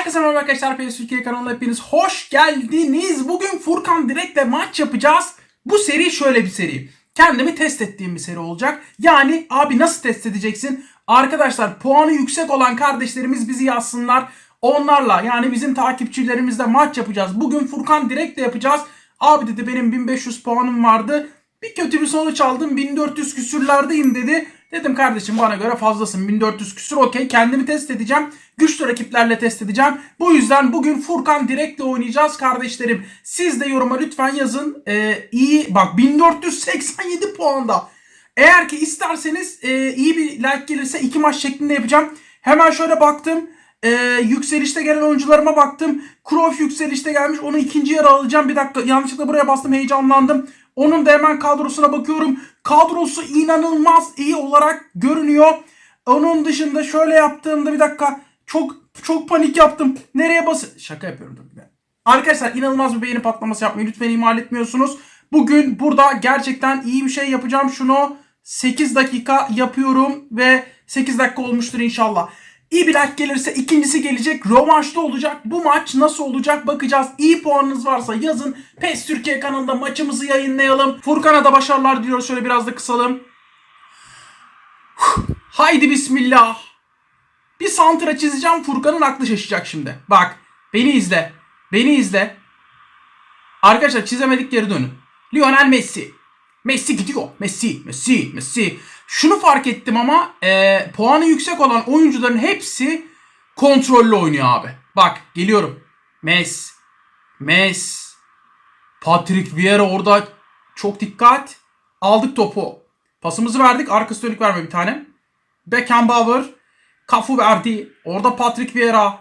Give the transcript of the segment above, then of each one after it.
Herkese merhaba arkadaşlar. PS Türkiye kanalına hepiniz hoş geldiniz. Bugün Furkan Direk'le maç yapacağız. Bu seri şöyle bir seri. Kendimi test ettiğim bir seri olacak. Yani abi nasıl test edeceksin? Arkadaşlar puanı yüksek olan kardeşlerimiz bizi yazsınlar. Onlarla yani bizim takipçilerimizle maç yapacağız. Bugün Furkan Direk'le yapacağız. Abi dedi benim 1500 puanım vardı. Bir kötü bir sonuç aldım. 1400 küsürlerdeyim dedi. Dedim kardeşim bana göre fazlasın. 1400 küsür okey. Kendimi test edeceğim. Güçlü rakiplerle test edeceğim. Bu yüzden bugün Furkan Direk'le oynayacağız kardeşlerim. Siz de yoruma lütfen yazın. Ee, iyi bak 1487 puanda. Eğer ki isterseniz e, iyi bir like gelirse iki maç şeklinde yapacağım. Hemen şöyle baktım. E, yükselişte gelen oyuncularıma baktım. Kroos yükselişte gelmiş. Onu ikinci yarı alacağım. Bir dakika yanlışlıkla buraya bastım heyecanlandım. Onun da hemen kadrosuna bakıyorum. Kadrosu inanılmaz iyi olarak görünüyor. Onun dışında şöyle yaptığımda bir dakika çok çok panik yaptım. Nereye bas? Şaka yapıyorum tabii ki. Arkadaşlar inanılmaz bir beğeni patlaması yapmayı lütfen ihmal etmiyorsunuz. Bugün burada gerçekten iyi bir şey yapacağım. Şunu 8 dakika yapıyorum ve 8 dakika olmuştur inşallah. Like gelirse ikincisi gelecek. Rövanşta olacak. Bu maç nasıl olacak bakacağız. İyi puanınız varsa yazın. PES Türkiye kanalında maçımızı yayınlayalım. Furkan'a da başarılar diliyoruz. Şöyle biraz da kısalım. Haydi bismillah. Bir santra çizeceğim. Furkan'ın aklı şaşacak şimdi. Bak beni izle. Beni izle. Arkadaşlar çizemedik geri dönün. Lionel Messi. Messi gidiyor. Messi, Messi, Messi. Şunu fark ettim ama e, puanı yüksek olan oyuncuların hepsi kontrollü oynuyor abi. Bak geliyorum. Mes, Mes, Patrick Vieira orada çok dikkat. Aldık topu. Pasımızı verdik. Arkası dönük verme bir tane. Beckenbauer. Kafu verdi. Orada Patrick Vieira.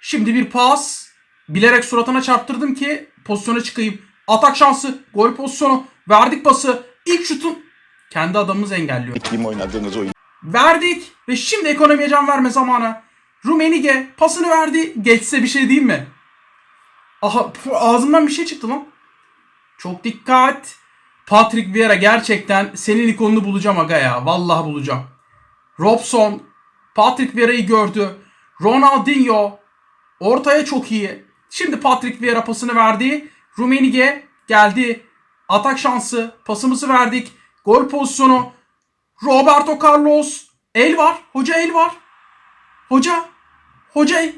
Şimdi bir pas. Bilerek suratına çarptırdım ki pozisyona çıkayım. Atak şansı. Gol pozisyonu. Verdik pası. İlk şutun. Kendi adamımız engelliyor. Kim oynadığınız oyun? Verdik. Ve şimdi ekonomiye can verme zamanı. Rumenige pasını verdi. Geçse bir şey değil mi? Aha ağzımdan bir şey çıktı lan. Çok dikkat. Patrick Vieira gerçekten senin ikonunu bulacağım aga ya. Vallahi bulacağım. Robson. Patrick Vieira'yı gördü. Ronaldinho. Ortaya çok iyi. Şimdi Patrick Vieira pasını verdi. Rumenige geldi. Atak şansı. Pasımızı verdik. Gol pozisyonu. Roberto Carlos. El var. Hoca el var. Hoca. Hoca.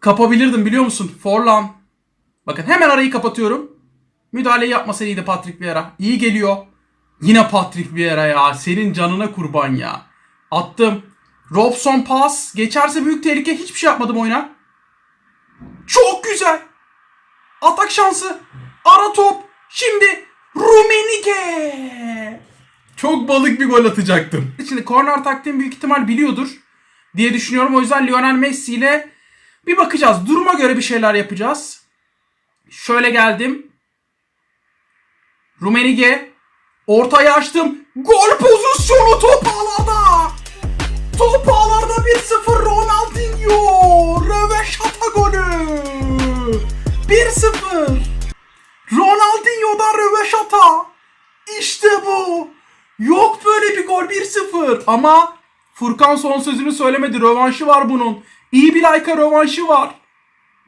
Kapabilirdim biliyor musun? Forlan. Bakın hemen arayı kapatıyorum. Müdahaleyi yapmasa iyiydi Patrick Vieira. İyi geliyor. Yine Patrick Vieira ya. Senin canına kurban ya. Attım. Robson pas. Geçerse büyük tehlike. Hiçbir şey yapmadım oyuna. Çok güzel. Atak şansı. Ara top. Şimdi Rumenige. Çok balık bir gol atacaktım. Şimdi korner taktiğim büyük ihtimal biliyordur diye düşünüyorum. O yüzden Lionel Messi ile bir bakacağız. Duruma göre bir şeyler yapacağız. Şöyle geldim. Rumenige. Ortaya açtım. Gol pozisyonu top ağlarda. Top ağlarda 1-0 Ronaldinho. Röveşata golü. 0. Ama Furkan son sözünü söylemedi. Rövanşı var bunun. İyi bir like'a rövanşı var.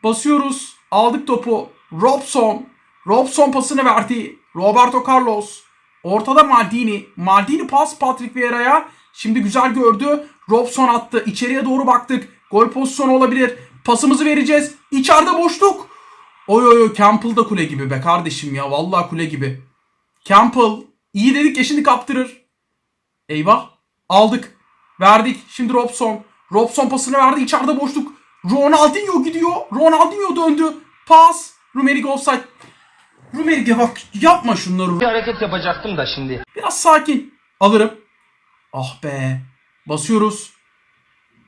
Basıyoruz. Aldık topu. Robson. Robson pasını verdi. Roberto Carlos. Ortada Maldini. Maldini pas Patrick Vieira'ya. Şimdi güzel gördü. Robson attı. İçeriye doğru baktık. Gol pozisyonu olabilir. Pasımızı vereceğiz. İçeride boşluk. Oy oy oy Campbell da kule gibi be kardeşim ya. Vallahi kule gibi. Campbell iyi dedik ya şimdi kaptırır. Eyvah. Aldık. Verdik. Şimdi Robson. Robson pasını verdi. İçeride boşluk. Ronaldinho gidiyor. Ronaldinho döndü. Pas. Rumerig offside. Rumerig'e bak yapma şunları. bir hareket yapacaktım da şimdi. Biraz sakin. Alırım. Ah be. Basıyoruz.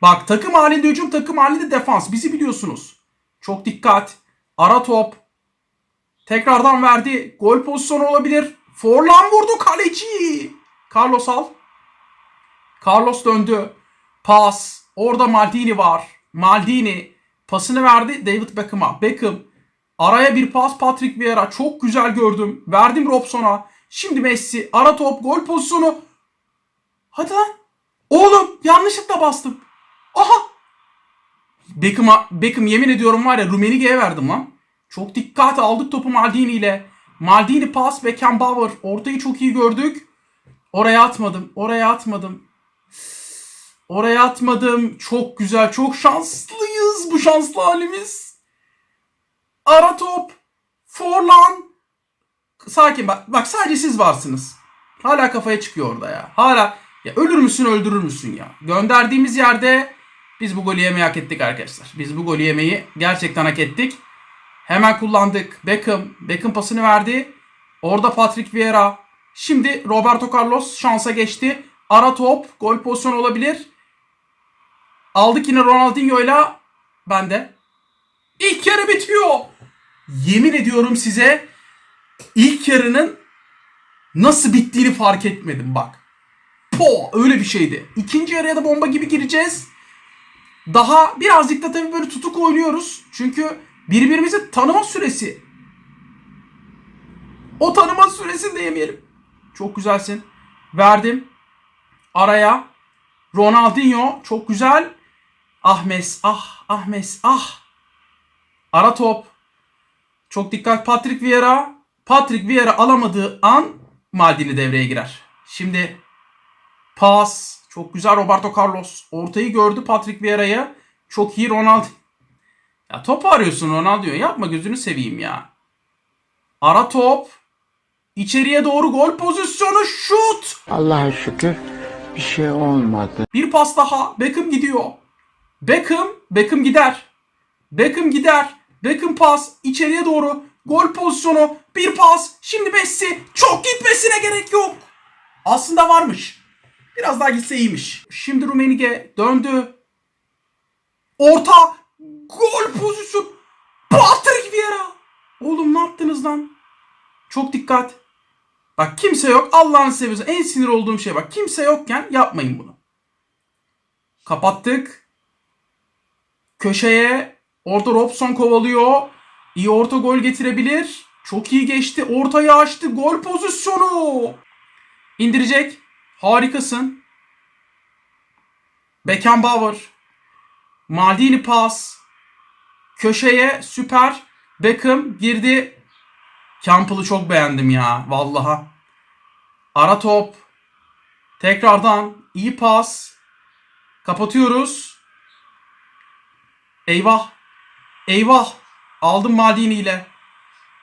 Bak takım halinde hücum takım halinde defans. Bizi biliyorsunuz. Çok dikkat. Ara top. Tekrardan verdi. Gol pozisyonu olabilir. Forlan vurdu kaleci. Carlos al. Carlos döndü. Pas. Orada Maldini var. Maldini pasını verdi David Beckham'a. Beckham araya bir pas Patrick Vieira. Çok güzel gördüm. Verdim Robson'a. Şimdi Messi. Ara top. Gol pozisyonu. Hadi lan. Oğlum yanlışlıkla bastım. Aha. Beckham'a Beckham yemin ediyorum var ya Rummenigge'ye verdim lan. Çok dikkat aldık topu Maldini ile. Maldini pas Beckenbauer. Ortayı çok iyi gördük. Oraya atmadım. Oraya atmadım. Oraya atmadım. Çok güzel. Çok şanslıyız bu şanslı halimiz. Ara top. Forlan. Sakin bak. Bak sadece siz varsınız. Hala kafaya çıkıyor orada ya. Hala ya ölür müsün öldürür müsün ya. Gönderdiğimiz yerde biz bu golü yemeyi hak ettik arkadaşlar. Biz bu golü yemeyi gerçekten hak ettik. Hemen kullandık. Beckham. Beckham pasını verdi. Orada Patrick Vieira. Şimdi Roberto Carlos şansa geçti. Ara top. Gol pozisyonu olabilir. Aldık yine Ronaldinho'yla. Ben de. İlk yarı bitiyor. Yemin ediyorum size ilk yarının nasıl bittiğini fark etmedim bak. Po öyle bir şeydi. İkinci yarıya da bomba gibi gireceğiz. Daha birazcık da tabii böyle tutuk oynuyoruz. Çünkü birbirimizi tanıma süresi. O tanıma süresini de yemeyelim. Çok güzelsin. Verdim. Araya. Ronaldinho çok güzel. Ahmes ah Ahmes ah. Ara top. Çok dikkat Patrick Vieira. Patrick Vieira alamadığı an Maldini devreye girer. Şimdi pas. Çok güzel Roberto Carlos. Ortayı gördü Patrick Vieira'yı. Çok iyi Ronaldo. Ya top arıyorsun Ronaldo. Yapma gözünü seveyim ya. Ara top. İçeriye doğru gol pozisyonu şut. Allah'a şükür bir şey olmadı. Bir pas daha. Beckham gidiyor. Beckham, Beckham gider. Beckham gider. Beckham pas içeriye doğru. Gol pozisyonu. Bir pas. Şimdi Messi. Çok gitmesine gerek yok. Aslında varmış. Biraz daha gitse iyiymiş. Şimdi Rumenige döndü. Orta. Gol pozisyon. Patrick Vieira. Oğlum ne yaptınız lan? Çok dikkat. Bak kimse yok. Allah'ını seviyorsan. En sinir olduğum şey bak. Kimse yokken yapmayın bunu. Kapattık. Köşeye. Orada Robson kovalıyor. İyi orta gol getirebilir. Çok iyi geçti. Ortayı açtı. Gol pozisyonu. İndirecek. Harikasın. Beckenbauer. Maldini pas. Köşeye süper. Beckham girdi. Campbell'ı çok beğendim ya. Vallaha. Ara top. Tekrardan iyi pas. Kapatıyoruz. Eyvah. Eyvah. Aldım Maldini ile.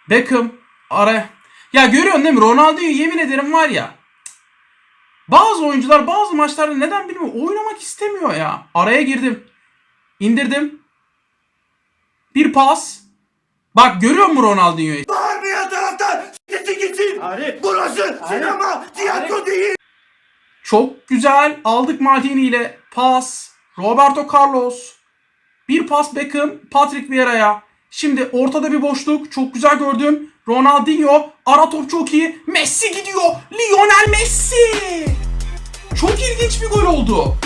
Beckham. Ara. Ya görüyorsun değil mi? Ronaldo'yu yemin ederim var ya. Bazı oyuncular bazı maçlarda neden bilmiyorum oynamak istemiyor ya. Araya girdim. İndirdim. Bir pas. Bak görüyor musun Ronaldinho'yu? Bağırmayan taraftar gitsin gitsin. Burası sinema, tiyatro değil. Çok güzel. Aldık Maldini ile. Pas. Roberto Carlos. Bir pas Beckham. Patrick Vieira'ya. Şimdi ortada bir boşluk. Çok güzel gördüm. Ronaldinho. Ara top çok iyi. Messi gidiyor. Lionel Messi. Çok ilginç bir gol oldu.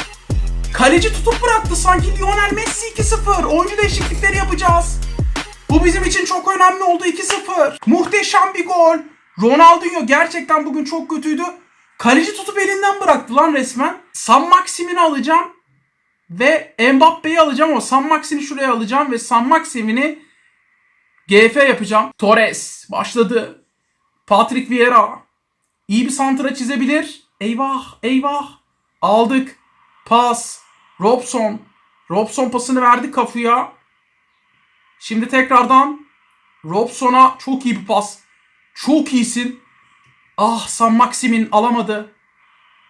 Kaleci tutup bıraktı sanki Lionel Messi 2-0. Oyuncu değişiklikleri yapacağız. Bu bizim için çok önemli oldu 2-0. Muhteşem bir gol. Ronaldinho gerçekten bugün çok kötüydü. Kaleci tutup elinden bıraktı lan resmen. San Maxim'ini alacağım. Ve Mbappe'yi alacağım ama San Maxim'i şuraya alacağım ve San Maxim'ini GF yapacağım. Torres başladı. Patrick Vieira. İyi bir santra çizebilir. Eyvah eyvah. Aldık. Pas. Robson. Robson pasını verdi kafaya. Şimdi tekrardan Robson'a çok iyi bir pas. Çok iyisin. Ah San Maxim'in alamadı.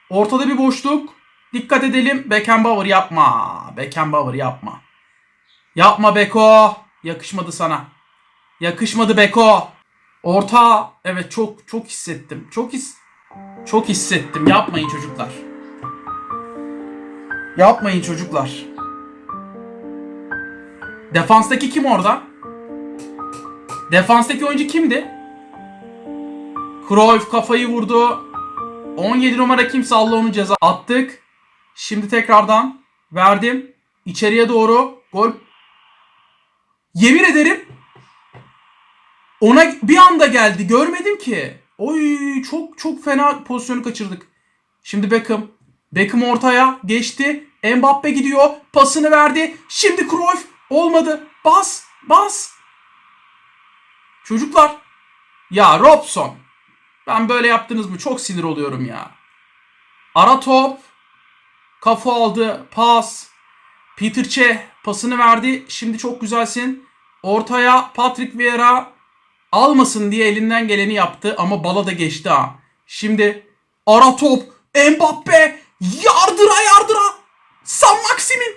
Ortada bir boşluk. Dikkat edelim. Beckenbauer yapma. Beckenbauer yapma. Yapma Beko. Yakışmadı sana. Yakışmadı Beko. Orta. Evet çok çok hissettim. Çok his çok hissettim. Yapmayın çocuklar. Yapmayın çocuklar. Defanstaki kim orada? Defanstaki oyuncu kimdi? Cruyff kafayı vurdu. 17 numara kimse Allah onu ceza attık. Şimdi tekrardan verdim. İçeriye doğru gol. Yemin ederim ona bir anda geldi. Görmedim ki. Oy çok çok fena pozisyonu kaçırdık. Şimdi Beckham. Beckham ortaya geçti. Mbappe gidiyor. Pasını verdi. Şimdi Cruyff. Olmadı. Bas. Bas. Çocuklar. Ya Robson. Ben böyle yaptınız mı? Çok sinir oluyorum ya. Ara top. Kafa aldı. Pas. Peter Çeh pasını verdi. Şimdi çok güzelsin. Ortaya Patrick Vieira almasın diye elinden geleni yaptı ama bala da geçti ha. Şimdi ara top Mbappe yardıra yardıra San Maximin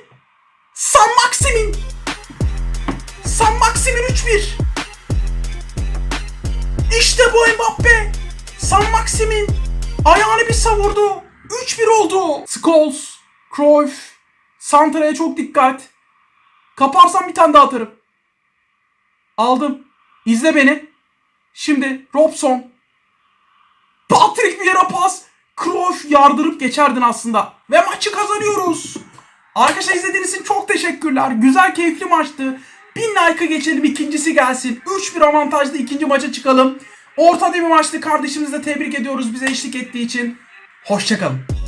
San Maximin San Maximin 3-1 İşte bu Mbappe San Maximin ayağını bir savurdu 3-1 oldu Scholes Cruyff Santra'ya çok dikkat Kaparsam bir tane daha atarım Aldım. İzle beni. Şimdi Robson. Patrick Vieira pas. Cruyff yardırıp geçerdin aslında. Ve maçı kazanıyoruz. Arkadaşlar izlediğiniz için çok teşekkürler. Güzel keyifli maçtı. 1000 like'a geçelim ikincisi gelsin. 3-1 avantajlı ikinci maça çıkalım. Orta bir maçtı kardeşimizi de tebrik ediyoruz bize eşlik ettiği için. Hoşçakalın.